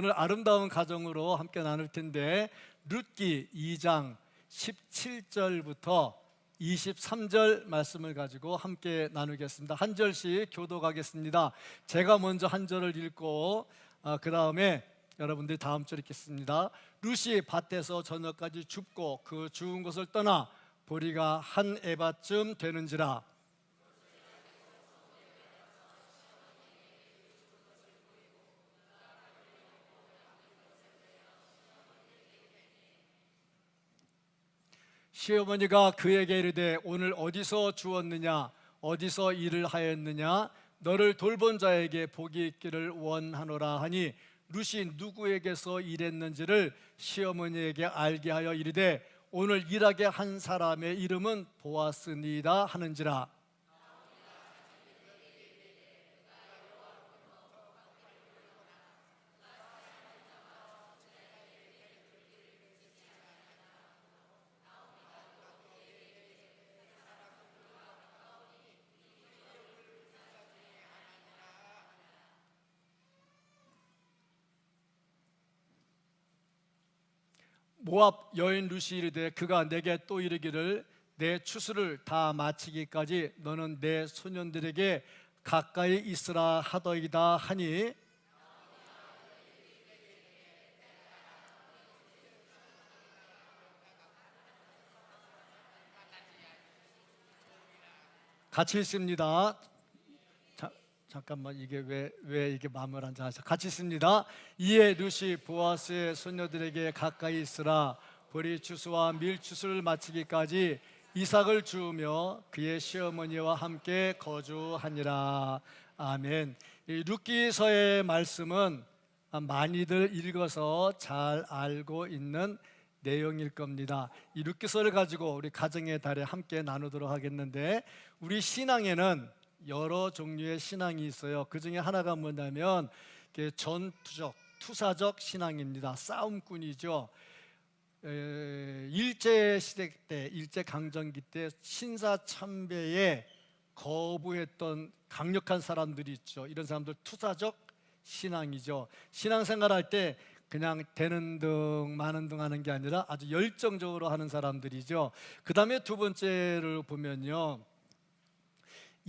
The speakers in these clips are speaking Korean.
오늘 아름다운 가정으로 함께 나눌 텐데 룻기 2장 17절부터 23절 말씀을 가지고 함께 나누겠습니다. 한 절씩 교도가겠습니다. 제가 먼저 한 절을 읽고 그 다음에 여러분들이 다음 절 읽겠습니다. 룻이 밭에서 저녁까지 줍고 그 주운 것을 떠나 보리가 한 에바쯤 되는지라 시어머니가 그에게 이르되 오늘 어디서 주었느냐? 어디서 일을 하였느냐? 너를 돌본 자에게 복이 있기를 원하노라 하니 룻이 누구에게서 일했는지를 시어머니에게 알게 하여 이르되 오늘 일하게 한 사람의 이름은 보아스니이다 하는지라 모압 여인 루시 이르되 그가 내게 또 이르기를 내 추수를 다 마치기까지 너는 내 소년들에게 가까이 있으라 하더이다 하니 같이 있습니다. 자, 잠깐만 이게 왜 왜 이게 마음을 안 잡아서 같이 있습니다. 이에 루시 보아스의 소녀들에게 가까이 있으라 보리 추수와 밀 추수를 마치기까지 이삭을 주우며 그의 시어머니와 함께 거주하니라. 아멘. 이 룻기서의 말씀은 많이들 읽어서 잘 알고 있는 내용일 겁니다. 이 룻기서를 가지고 우리 가정의 달에 함께 나누도록 하겠는데 우리 신앙에는 여러 종류의 신앙이 있어요. 그 중에 하나가 뭐냐면 전투적, 투사적 신앙입니다. 싸움꾼이죠. 에, 일제 시대 때, 일제 강점기 때 신사 참배에 거부했던 강력한 사람들이 있죠. 이런 사람들 투사적 신앙이죠. 신앙생활 할 때 그냥 되는 등 많은 등 하는 게 아니라 아주 열정적으로 하는 사람들이죠. 그 다음에 두 번째를 보면요.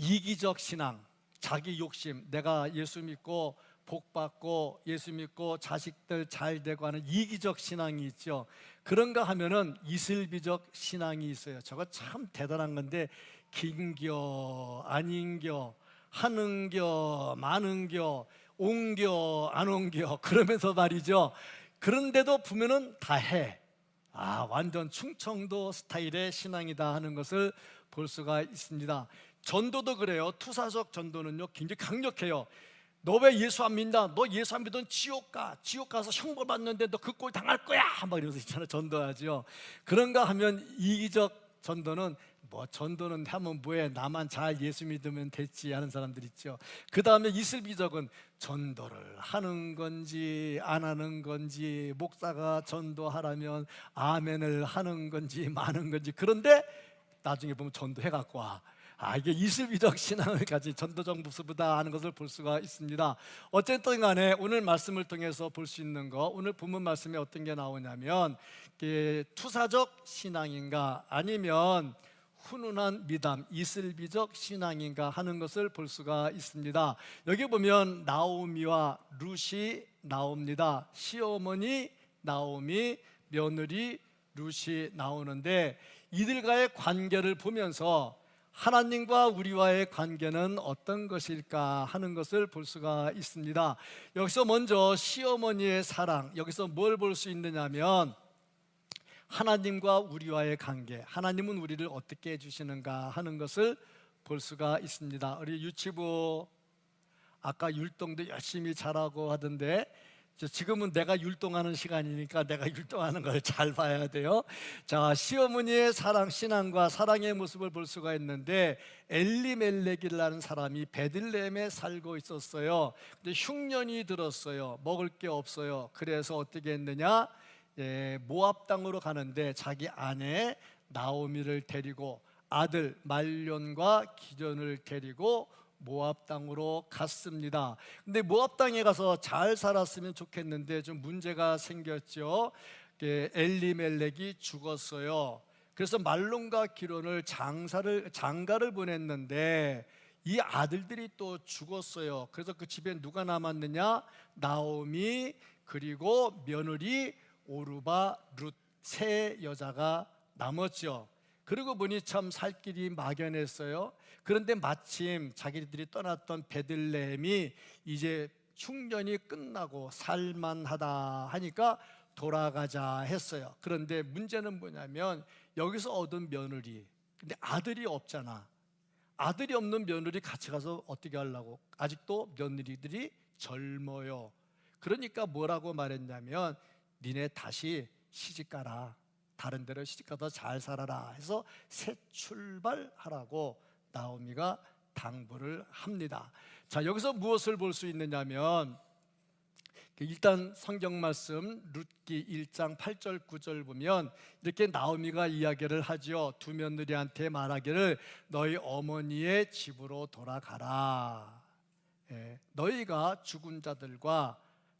이기적 신앙, 자기 욕심, 내가 예수 믿고 복 받고 예수 믿고 자식들 잘 되고 하는 이기적 신앙이 있죠. 그런가 하면은 이슬비적 신앙이 있어요. 저거 참 대단한 건데 긴겨 아닌겨 하는겨 많은겨 옹겨 안 옹겨 그러면서 말이죠. 그런데도 보면은 다 해. 아 완전 충청도 스타일의 신앙이다 하는 것을 볼 수가 있습니다. 전도도 그래요. 투사적 전도는요 굉장히 강력해요. 너 왜 예수 안 믿나? 너 예수 안 믿으면 지옥 가. 지옥 가서 형벌 받는데 너 그 꼴 당할 거야. 막 이러면서 있잖아요. 전도하죠. 그런가 하면 이기적 전도는 뭐 전도는 하면 뭐해 나만 잘 예수 믿으면 됐지 하는 사람들 있죠. 그 다음에 이슬비적은 전도를 하는 건지 안 하는 건지 목사가 전도하라면 아멘을 하는 건지 마는 건지 그런데 나중에 보면 전도해 갖고 와. 아 이게 이슬비적 신앙을 가진 전도적 모습이다 하는 것을 볼 수가 있습니다. 어쨌든 간에 오늘 말씀을 통해서 볼 수 있는 거 오늘 본문 말씀에 어떤 게 나오냐면 이게 투사적 신앙인가 아니면 훈훈한 미담, 이슬비적 신앙인가 하는 것을 볼 수가 있습니다. 여기 보면 나오미와 룻이 나옵니다. 시어머니 나오미, 며느리 룻이 나오는데 이들과의 관계를 보면서 하나님과 우리와의 관계는 어떤 것일까 하는 것을 볼 수가 있습니다. 여기서 먼저 시어머니의 사랑, 여기서 뭘 볼 수 있느냐면 하나님과 우리와의 관계, 하나님은 우리를 어떻게 해주시는가 하는 것을 볼 수가 있습니다. 우리 유치부 아까 율동도 열심히 잘하고 하던데 지금은 내가 율동하는 시간이니까 내가 율동하는 걸 잘 봐야 돼요. 자, 시어머니의 사랑, 신앙과 사랑의 모습을 볼 수가 있는데 엘리멜렉이라는 사람이 베들레헴에 살고 있었어요. 근데 흉년이 들었어요. 먹을 게 없어요. 그래서 어떻게 했느냐? 예, 모압 땅으로 가는데 자기 아내 나오미를 데리고 아들 말론과 기련을 데리고 모압 땅으로 갔습니다. 근데 모압 땅에 가서 잘 살았으면 좋겠는데 좀 문제가 생겼죠. 예, 엘리멜렉이 죽었어요. 그래서 말론과 기론을 장사를 장가를 보냈는데 이 아들들이 또 죽었어요. 그래서 그 집에 누가 남았느냐? 나오미 그리고 며느리 오르바 룻 세 여자가 남았죠. 그러고 보니 참 살 길이 막연했어요. 그런데 마침 자기들이 떠났던 베들레헴이 이제 흉년이 끝나고 살만하다 하니까 돌아가자 했어요. 그런데 문제는 뭐냐면 여기서 얻은 며느리 근데 아들이 없잖아. 아들이 없는 며느리 같이 가서 어떻게 하려고? 아직도 며느리들이 젊어요. 그러니까 뭐라고 말했냐면 니네 다시 시집 가라. 다른 데로 시집 가서 잘 살아라 해서 새 출발하라고 나오미가 당부를 합니다. 자, 여기서 무엇을 볼 수 있느냐면 일단 성경 말씀 룻기 1장 8절 9절 보면 이렇게 나오미가 이야기를 하지요. 두 며느리한테 말하기를 너희 어머니의 집으로 돌아가라. 예, 너희가 죽은 자들과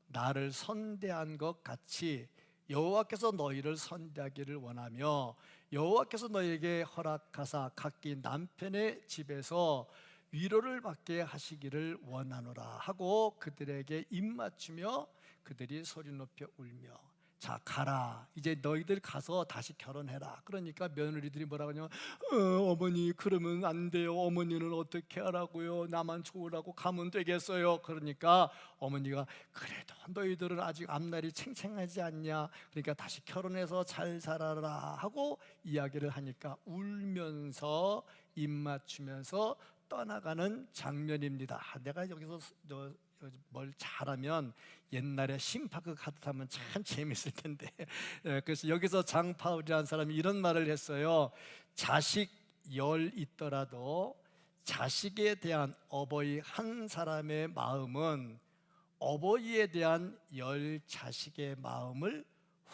나를 선대한 것 같이 여호와께서 너희를 선대하기를 원하며 여호와께서 너희에게 허락하사 각기 남편의 집에서 위로를 받게 하시기를 원하노라 하고 그들에게 입맞추며 그들이 소리 높여 울며 자 가라. 이제 너희들 가서 다시 결혼해라. 그러니까 며느리들이 뭐라고 하냐면 어, 어머니 그러면 안 돼요. 어머니는 어떻게 하라고요? 나만 좋으라고 가면 되겠어요? 그러니까 어머니가 그래도 너희들은 아직 앞날이 챙챙하지 않냐? 그러니까 다시 결혼해서 잘 살아라 하고 이야기를 하니까 울면서 입 맞추면서 떠나가는 장면입니다. 아, 내가 여기서 너, 뭘 잘하면 옛날에 심파크 카드하면 참 재밌을 텐데. 예, 그래서 여기서 장파울이라는 사람이 이런 말을 했어요. 자식 열 있더라도 자식에 대한 어버이 한 사람의 마음은 어버이에 대한 열 자식의 마음을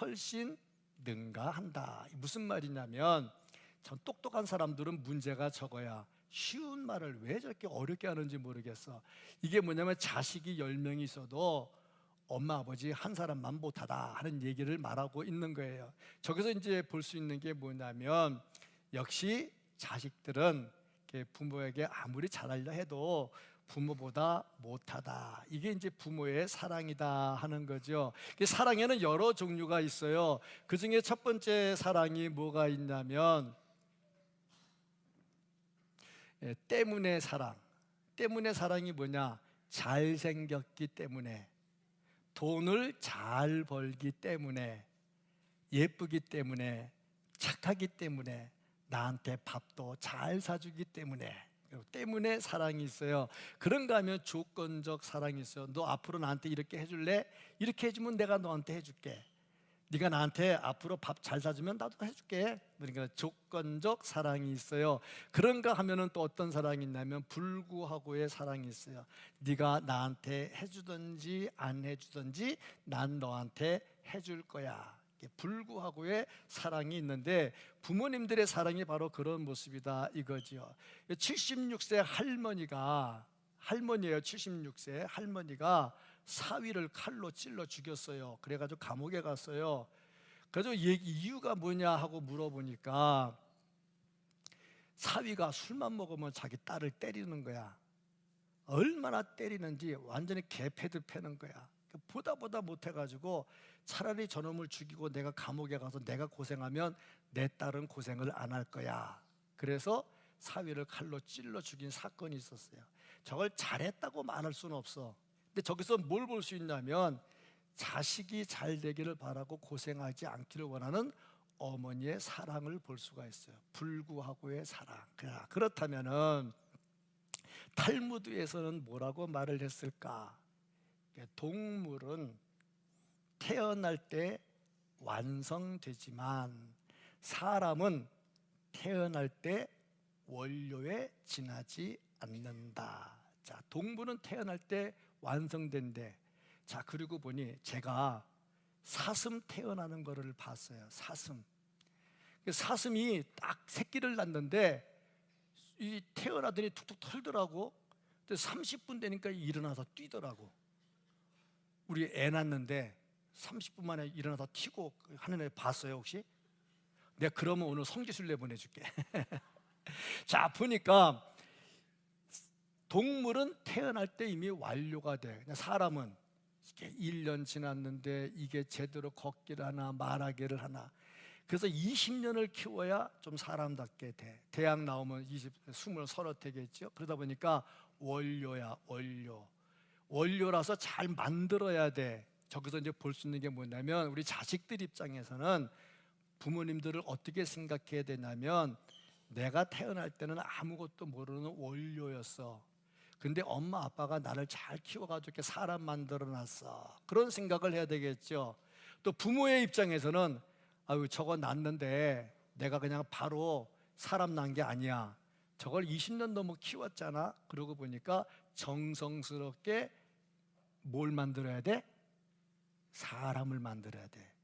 훨씬 능가한다. 무슨 말이냐면 참 똑똑한 사람들은 문제가 적어야 쉬운 말을 왜 저렇게 어렵게 하는지 모르겠어. 이게 뭐냐면 자식이 열 명이 있어도 엄마 아버지 한 사람만 못하다 하는 얘기를 말하고 있는 거예요. 저기서 이제 볼 수 있는 게 뭐냐면 역시 자식들은 부모에게 아무리 잘하려 해도 부모보다 못하다. 이게 이제 부모의 사랑이다 하는 거죠. 사랑에는 여러 종류가 있어요. 그 중에 첫 번째 사랑이 뭐가 있냐면 예, 때문에 사랑. 때문에 사랑이 뭐냐? 잘생겼기 때문에 돈을 잘 벌기 때문에 예쁘기 때문에 착하기 때문에 나한테 밥도 잘 사주기 때문에 때문에 사랑이 있어요. 그런가 하면 조건적 사랑이 있어요. 너 앞으로 나한테 이렇게 해줄래? 이렇게 해주면 내가 너한테 해줄게. 네가 나한테 앞으로 밥 잘 사주면 나도 해줄게. 그러니까 조건적 사랑이 있어요. 그런가 하면은 또 어떤 사랑이 있냐면 불구하고의 사랑이 있어요. 네가 나한테 해주든지 안 해주든지 난 너한테 해줄 거야. 불구하고의 사랑이 있는데 부모님들의 사랑이 바로 그런 모습이다 이거지요. 76세 할머니가 할머니예요. 76세 할머니가 사위를 칼로 찔러 죽였어요. 그래가지고 감옥에 갔어요. 그래서 이유가 뭐냐 하고 물어보니까 사위가 술만 먹으면 자기 딸을 때리는 거야. 얼마나 때리는지 완전히 개패들 패는 거야. 보다 보다 못해가지고 차라리 저놈을 죽이고 내가 감옥에 가서 내가 고생하면 내 딸은 고생을 안 할 거야. 그래서 사위를 칼로 찔러 죽인 사건이 있었어요. 저걸 잘했다고 말할 수는 없어. 근데 저기서 뭘 볼 수 있냐면 자식이 잘 되기를 바라고 고생하지 않기를 원하는 어머니의 사랑을 볼 수가 있어요. 불구하고의 사랑. 그렇다면은 탈무드에서는 뭐라고 말을 했을까? 동물은 태어날 때 완성되지만 사람은 태어날 때 원료에 지나지 않는다. 자, 동물은 태어날 때 완성된대. 자, 그리고 보니 제가 사슴 태어나는 거를 봤어요. 사슴. 그 사슴이 딱 새끼를 낳는데 이 태어나더니 툭툭 털더라고. 근데 30분 되니까 일어나서 뛰더라고. 우리 애 낳는데 30분 만에 일어나서 튀고 하는 애 봤어요 혹시? 내가 그러면 오늘 성지순례 보내줄게. 자 보니까 동물은 태어날 때 이미 완료가 돼. 그냥 사람은 이게 1년 지났는데 이게 제대로 걷기를 하나 말하기를 하나. 그래서 20년을 키워야 좀 사람답게 돼. 대학 나오면 20, 20, 서너 되겠죠. 그러다 보니까 원료야, 원료. 원료라서 잘 만들어야 돼. 저기서 이제 볼 수 있는 게 뭐냐면 우리 자식들 입장에서는 부모님들을 어떻게 생각해야 되냐면 내가 태어날 때는 아무것도 모르는 원료였어. 근데 엄마 아빠가 나를 잘 키워가지고 이렇게 사람 만들어 놨어. 그런 생각을 해야 되겠죠. 또 부모의 입장에서는 아유 저거 낳는데 내가 그냥 바로 사람 난 게 아니야. 저걸 20년 넘어 키웠잖아. 그러고 보니까 정성스럽게 뭘 만들어야 돼? 사람을 만들어야 돼.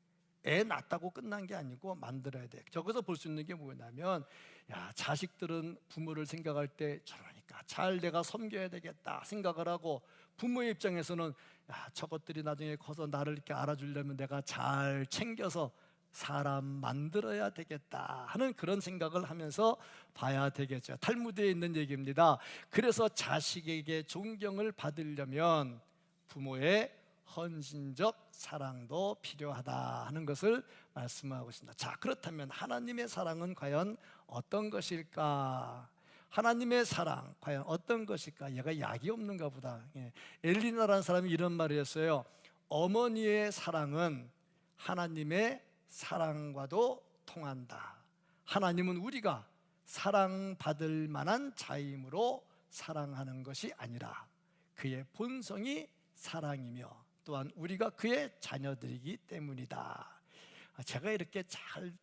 애 낳았다고 끝난 게 아니고 만들어야 돼. 저기서 볼 수 있는 게 뭐냐면, 야, 자식들은 부모를 생각할 때 저러니까 잘 내가 섬겨야 되겠다 생각을 하고, 부모의 입장에서는 야, 저것들이 나중에 커서 나를 이렇게 알아주려면 내가 잘 챙겨서 사람 만들어야 되겠다 하는 그런 생각을 하면서 봐야 되겠죠. 탈무드에 있는 얘기입니다. 그래서 자식에게 존경을 받으려면 부모의 헌신적 사랑도 필요하다 하는 것을 말씀하고 있습니다. 자, 그렇다면 하나님의 사랑은 과연 어떤 것일까? 하나님의 사랑 과연 어떤 것일까? 얘가 약이 없는가 보다. 예. 엘리나라는 사람이 이런 말을 했어요. 어머니의 사랑은 하나님의 사랑과도 통한다. 하나님은 우리가 사랑받을 만한 자임으로 사랑하는 것이 아니라 그의 본성이 사랑이며 또한 우리가 그의 자녀들이기 때문이다. 아, 제가 이렇게 잘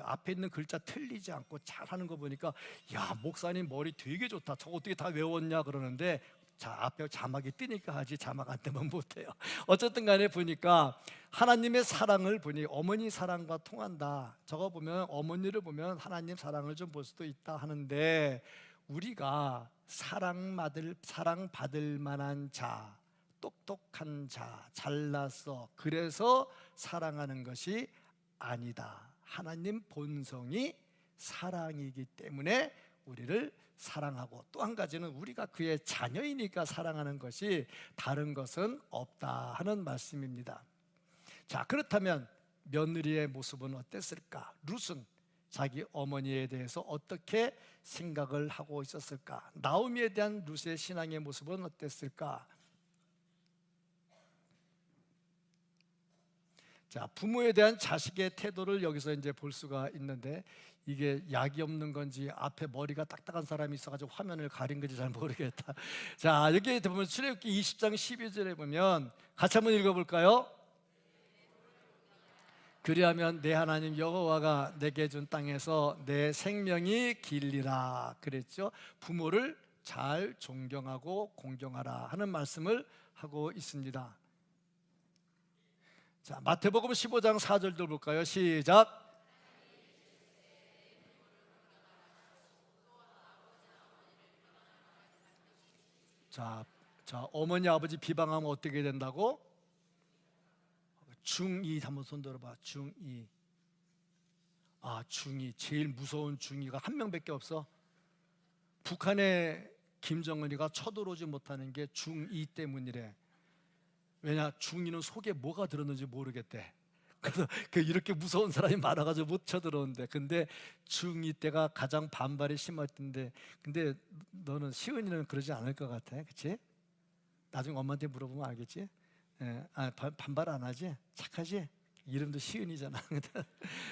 앞에 있는 글자 틀리지 않고 잘 하는 거 보니까 야 목사님 머리 되게 좋다. 저거 어떻게 다 외웠냐 그러는데 자 앞에 자막이 뜨니까 하지 자막 안 뜨면 못해요. 어쨌든 간에 보니까 하나님의 사랑을 보니 어머니 사랑과 통한다. 저거 보면 어머니를 보면 하나님 사랑을 좀 볼 수도 있다 하는데 우리가 사랑받을 사랑 받을 만한 자 똑똑한 자, 잘났어. 그래서 사랑하는 것이 아니다. 하나님 본성이 사랑이기 때문에 우리를 사랑하고 또 한 가지는 우리가 그의 자녀이니까 사랑하는 것이 다른 것은 없다 하는 말씀입니다. 자, 그렇다면 며느리의 모습은 어땠을까? 룻은 자기 어머니에 대해서 어떻게 생각을 하고 있었을까? 나오미에 대한 룻의 신앙의 모습은 어땠을까? 자, 부모에 대한 자식의 태도를 여기서 이제 볼 수가 있는데 이게 약이 없는 건지 앞에 머리가 딱딱한 사람이 있어가지고 화면을 가린 건지 잘 모르겠다. 자, 여기 보면 출애굽기 20장 12절에 보면 같이 한번 읽어볼까요? 그리하면 내 하나님 여호와가 내게 준 땅에서 내 생명이 길리라 그랬죠. 부모를 잘 존경하고 공경하라 하는 말씀을 하고 있습니다. 자, 마태복음 15장 4절도 볼까요? 시작. 자, 자, 어머니 아버지 비방하면 어떻게 된다고? 중2 한번 손 들어봐. 중2. 아, 중2 제일 무서운 중2가 한 명밖에 없어. 북한의 김정은이가 쳐들어오지 못하는 게 중2 때문이래. 왜냐 중2는 속에 뭐가 들었는지 모르겠대. 그래서 그 이렇게 무서운 사람이 많아가지고 못 쳐들어오는데 근데 중2 때가 가장 반발이 심했던데 근데 너는 시은이는 그러지 않을 것 같아 그치? 나중에 엄마한테 물어보면 알겠지? 예, 아, 반발 안 하지? 착하지? 이름도 시은이잖아.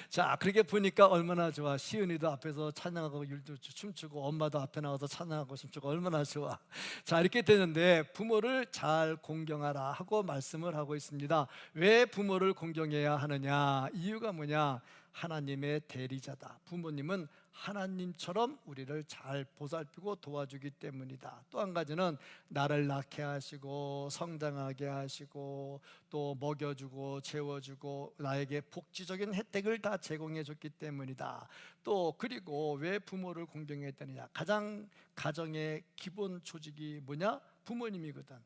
자, 그렇게 보니까 얼마나 좋아. 시은이도 앞에서 찬양하고 율도 춤추고 엄마도 앞에 나와서 찬양하고 춤추고 얼마나 좋아. 자, 이렇게 되는데 부모를 잘 공경하라 하고 말씀을 하고 있습니다. 왜 부모를 공경해야 하느냐? 이유가 뭐냐? 하나님의 대리자다. 부모님은 하나님처럼 우리를 잘 보살피고 도와주기 때문이다. 또 한 가지는 나를 낳게 하시고 성장하게 하시고 또 먹여주고 재워주고 나에게 복지적인 혜택을 다 제공해 줬기 때문이다. 또 그리고 왜 부모를 공경해야 되느냐? 가장 가정의 기본 조직이 뭐냐? 부모님이거든.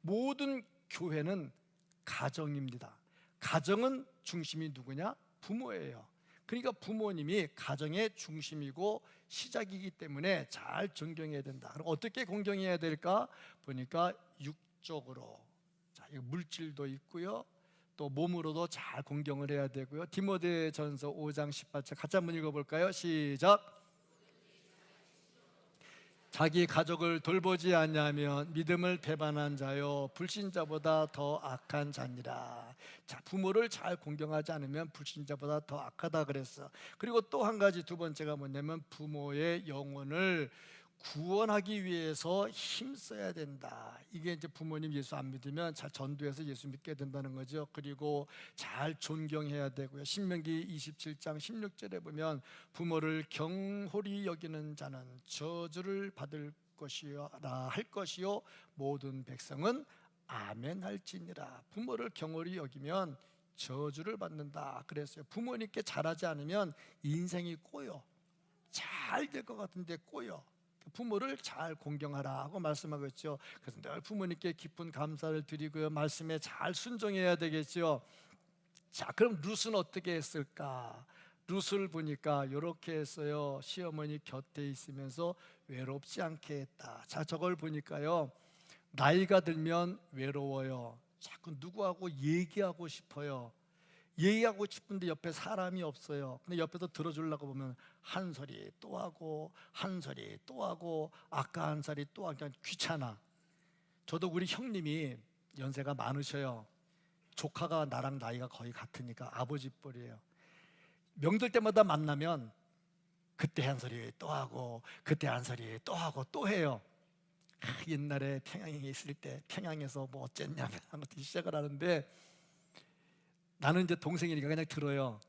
모든 교회는 가정입니다. 가정은 중심이 누구냐? 부모예요. 그러니까 부모님이 가정의 중심이고 시작이기 때문에 잘 존경해야 된다. 그럼 어떻게 공경해야 될까? 보니까 육적으로. 자, 이거 물질도 있고요. 또 몸으로도 잘 공경을 해야 되고요. 디모데전서 5장 18절 같이 한번 읽어 볼까요? 시작. 자기 가족을 돌보지 않냐면 믿음을 배반한 자요 불신자보다 더 악한 자니라. 자, 부모를 잘 공경하지 않으면 불신자보다 더 악하다 그랬어. 그리고 또 한 가지 두 번째가 뭐냐면 부모의 영혼을 구원하기 위해서 힘써야 된다. 이게 이제 부모님 예수 안 믿으면 잘 전도해서 예수 믿게 된다는 거죠. 그리고 잘 존경해야 되고요. 신명기 27장 16절에 보면 부모를 경홀히 여기는 자는 저주를 받을 것이라 할 것이요 모든 백성은 아멘 할지니라. 부모를 경홀히 여기면 저주를 받는다. 그랬어요. 부모님께 잘하지 않으면 인생이 꼬여. 잘 될 것 같은데 꼬여. 부모를 잘 공경하라고 말씀하고 있죠. 그래서 늘 부모님께 깊은 감사를 드리고요. 말씀에 잘 순종해야 되겠죠. 자, 그럼 룻은 어떻게 했을까? 룻을 보니까 이렇게 했어요. 시어머니 곁에 있으면서 외롭지 않게 했다. 자, 저걸 보니까요. 나이가 들면 외로워요. 자꾸 누구하고 얘기하고 싶어요. 얘기하고 싶은데 옆에 사람이 없어요. 근데 옆에서 들어주려고 보면 한 소리 또 하고 한 소리 또 하고 아까 한 소리 또 하고 그냥 귀찮아. 저도 우리 형님이 연세가 많으셔요. 조카가 나랑 나이가 거의 같으니까 아버지 뻘이에요. 명절 때마다 만나면 그때 한 소리 또 하고 그때 한 소리 또 하고 또 해요. 아, 옛날에 평양에 있을 때 평양에서 뭐 어쨌냐면 하면서 시작을 하는데 나는 이제 동생이니까 그냥 들어요.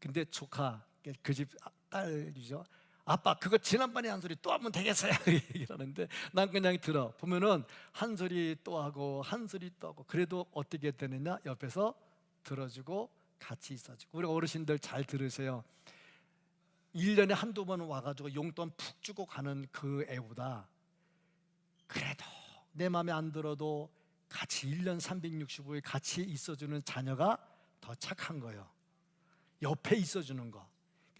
근데 조카 그 집 딸이죠. 아빠 그거 지난번에 한 소리 또 하면 되겠어요? 하는데 난 그냥 들어. 보면은 한 소리 또 하고 한 소리 또 하고 그래도 어떻게 되느냐? 옆에서 들어주고 같이 있어주고. 우리 어르신들 잘 들으세요. 1년에 한두 번 와가지고 용돈 푹 주고 가는 그 애보다 그래도 내 마음에 안 들어도 같이 1년 365일 같이 있어주는 자녀가 더 착한 거예요 옆에 있어주는 거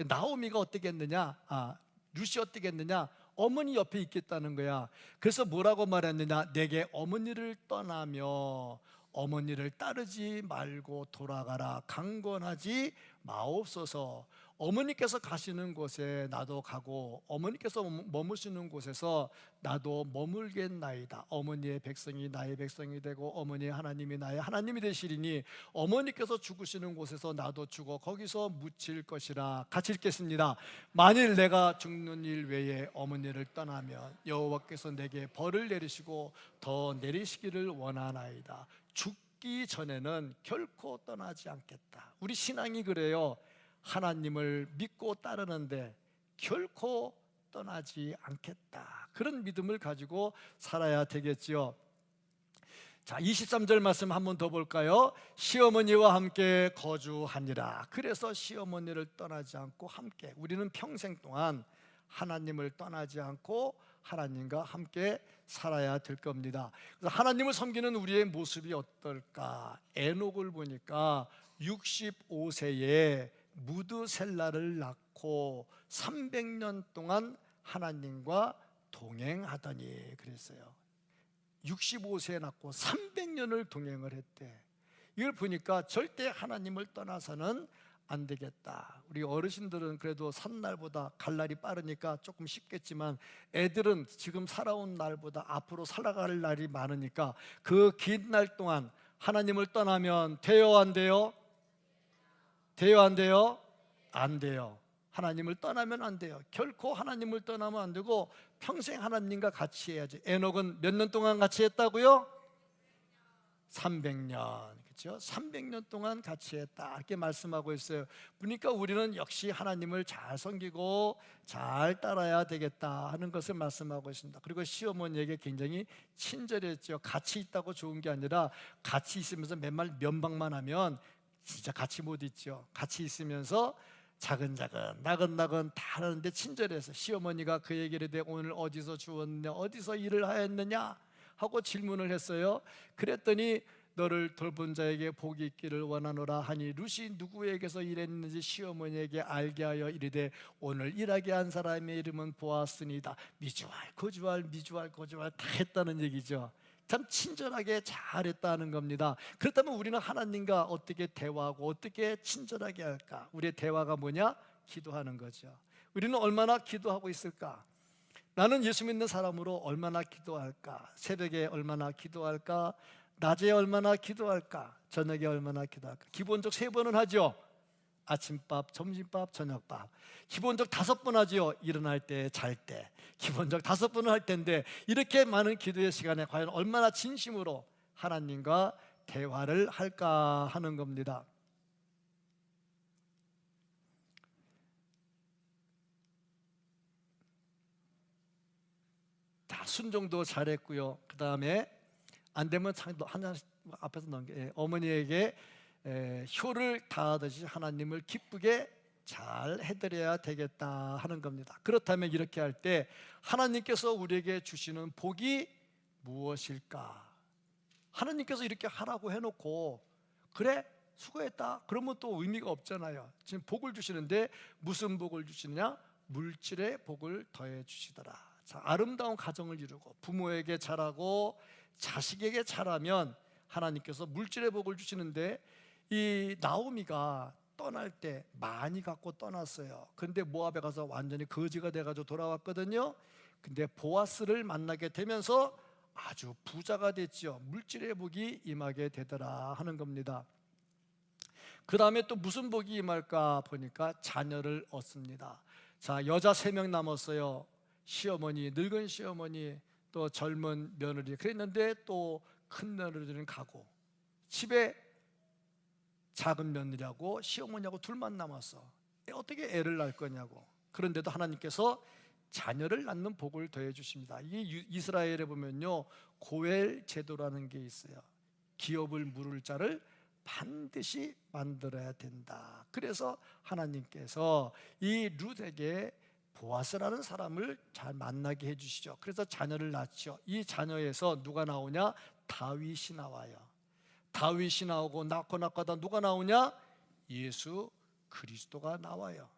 나오미가 어떻게 했느냐? 아, 루시 어떻게 했느냐? 어머니 옆에 있겠다는 거야. 그래서 뭐라고 말했느냐? 내게 어머니를 떠나며 어머니를 따르지 말고 돌아가라. 강권하지 마옵소서. 어머니께서 가시는 곳에 나도 가고 어머니께서 머무시는 곳에서 나도 머물겠나이다. 어머니의 백성이 나의 백성이 되고 어머니의 하나님이 나의 하나님이 되시리니 어머니께서 죽으시는 곳에서 나도 죽어 거기서 묻힐 것이라. 같이 읽겠습니다. 만일 내가 죽는 일 외에 어머니를 떠나면 여호와께서 내게 벌을 내리시고 더 내리시기를 원하나이다. 죽기 전에는 결코 떠나지 않겠다. 우리 신앙이 그래요. 하나님을 믿고 따르는데 결코 떠나지 않겠다. 그런 믿음을 가지고 살아야 되겠지요. 자, 23절 말씀 한 번 더 볼까요? 시어머니와 함께 거주하니라. 그래서 시어머니를 떠나지 않고 함께 우리는 평생 동안 하나님을 떠나지 않고 하나님과 함께 살아야 될 겁니다. 그래서 하나님을 섬기는 우리의 모습이 어떨까? 에녹을 보니까 65세에 무드셀라를 낳고 300년 동안 하나님과 동행하더니 그랬어요. 65세에 낳고 300년을 동행을 했대. 이걸 보니까 절대 하나님을 떠나서는 안 되겠다. 우리 어르신들은 그래도 산 날보다 갈 날이 빠르니까 조금 쉽겠지만 애들은 지금 살아온 날보다 앞으로 살아갈 날이 많으니까 그 긴 날 동안 하나님을 떠나면 돼요 안 돼요? 돼요 안 돼요? 안 돼요. 하나님을 떠나면 안 돼요. 결코 하나님을 떠나면 안 되고 평생 하나님과 같이 해야지. 에녹은 몇 년 동안 같이 했다고요? 300년. 그렇죠? 300년 동안 같이 했다 이렇게 말씀하고 있어요. 보니까 우리는 역시 하나님을 잘 섬기고 잘 따라야 되겠다 하는 것을 말씀하고 있습니다. 그리고 시어머니에게 굉장히 친절했죠. 같이 있다고 좋은 게 아니라 같이 있으면서 맨날 면박만 하면 진짜 같이 못 있죠. 같이 있으면서 자근자근 나근나근 다 하는데 친절해서 시어머니가 그 얘기를 해 오늘 어디서 주웠느냐 어디서 일을 하였느냐 하고 질문을 했어요. 그랬더니 너를 돌본 자에게 복이 있기를 원하노라 하니 루시 누구에게서 일했는지 시어머니에게 알게 하여 이르되 오늘 일하게 한 사람의 이름은 보았으니다 미주알 거주알 미주알 거주알 다 했다는 얘기죠. 참 친절하게 잘했다는 겁니다. 그렇다면 우리는 하나님과 어떻게 대화하고 어떻게 친절하게 할까? 우리의 대화가 뭐냐? 기도하는 거죠. 우리는 얼마나 기도하고 있을까? 나는 예수 믿는 사람으로 얼마나 기도할까? 새벽에 얼마나 기도할까? 낮에 얼마나 기도할까? 저녁에 얼마나 기도할까? 기본적 세 번은 하죠. 아침밥, 점심밥, 저녁밥. 기본적 다섯 번 하죠. 일어날 때, 잘 때. 기본적 다섯 번은 할 텐데 이렇게 많은 기도의 시간에 과연 얼마나 진심으로 하나님과 대화를 할까 하는 겁니다. 다 순종도 잘했고요. 그 다음에 안 되면 하나 앞에서 넘겨 예, 어머니에게 에, 효를 다하듯이 하나님을 기쁘게 잘 해드려야 되겠다 하는 겁니다. 그렇다면 이렇게 할 때 하나님께서 우리에게 주시는 복이 무엇일까? 하나님께서 이렇게 하라고 해놓고 그래 수고했다 그러면 또 의미가 없잖아요. 지금 복을 주시는데 무슨 복을 주시느냐? 물질의 복을 더해 주시더라. 자, 아름다운 가정을 이루고 부모에게 잘하고 자식에게 잘하면 하나님께서 물질의 복을 주시는데 이 나오미가 떠날 때 많이 갖고 떠났어요. 근데 모압에 가서 완전히 거지가 돼가지고 돌아왔거든요. 근데 보아스를 만나게 되면서 아주 부자가 됐죠. 물질의 복이 임하게 되더라 하는 겁니다. 그 다음에 또 무슨 복이 임할까 보니까 자녀를 얻습니다. 자 여자 세 명 남았어요. 시어머니, 늙은 시어머니, 또 젊은 며느리 그랬는데 또 큰 며느리는 가고 집에 작은 며느리하고 시어머니하고 둘만 남았어. 어떻게 애를 낳을 거냐고. 그런데도 하나님께서 자녀를 낳는 복을 더해 주십니다. 이게 이스라엘에 보면요 고엘 제도라는 게 있어요. 기업을 물을 자를 반드시 만들어야 된다. 그래서 하나님께서 이 룻에게 보아스라는 사람을 잘 만나게 해 주시죠. 그래서 자녀를 낳죠. 이 자녀에서 누가 나오냐? 다윗이 나와요. 다윗이 나오고 낳고 낳고다 누가 나오냐? 예수 그리스도가 나와요.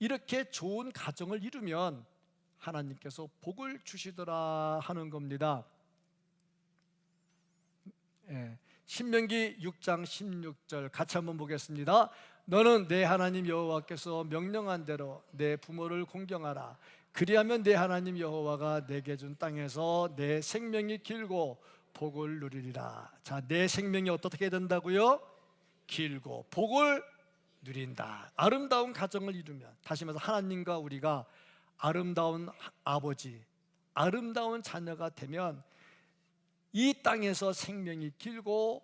이렇게 좋은 가정을 이루면 하나님께서 복을 주시더라 하는 겁니다. 예, 신명기 6장 16절 같이 한번 보겠습니다. 너는 내 하나님 여호와께서 명령한 대로 내 부모를 공경하라. 그리하면 내 하나님 여호와가 내게 준 땅에서 내 생명이 길고 복을 누리리라. 자, 내 생명이 어떻게 된다고요? 길고 복을 누린다. 아름다운 가정을 이루면 다시 말해서 하나님과 우리가 아름다운 아버지, 아름다운 자녀가 되면 이 땅에서 생명이 길고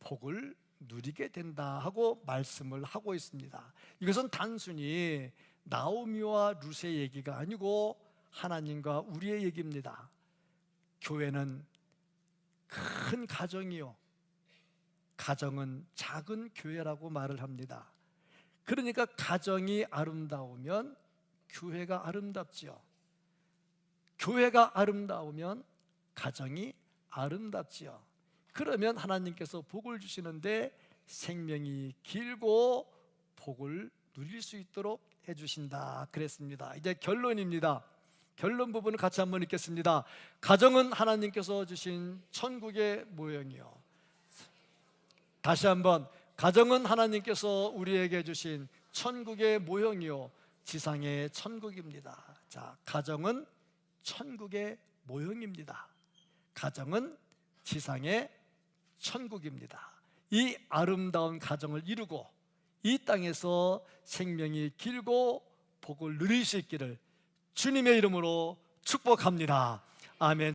복을 누리게 된다 하고 말씀을 하고 있습니다. 이것은 단순히 나오미와 룻의 얘기가 아니고 하나님과 우리의 얘기입니다. 교회는 큰 가정이요. 가정은 작은 교회라고 말을 합니다. 그러니까 가정이 아름다우면 교회가 아름답지요. 교회가 아름다우면 가정이 아름답지요. 그러면 하나님께서 복을 주시는데 생명이 길고 복을 누릴 수 있도록 해 주신다 그랬습니다. 이제 결론입니다. 결론 부분을 같이 한번 읽겠습니다. 가정은 하나님께서 주신 천국의 모형이요. 다시 한번 가정은 하나님께서 우리에게 주신 천국의 모형이요. 지상의 천국입니다. 자, 가정은 천국의 모형입니다. 가정은 지상의 천국입니다. 이 아름다운 가정을 이루고 이 땅에서 생명이 길고 복을 누릴 수 있기를 주님의 이름으로 축복합니다. 아멘.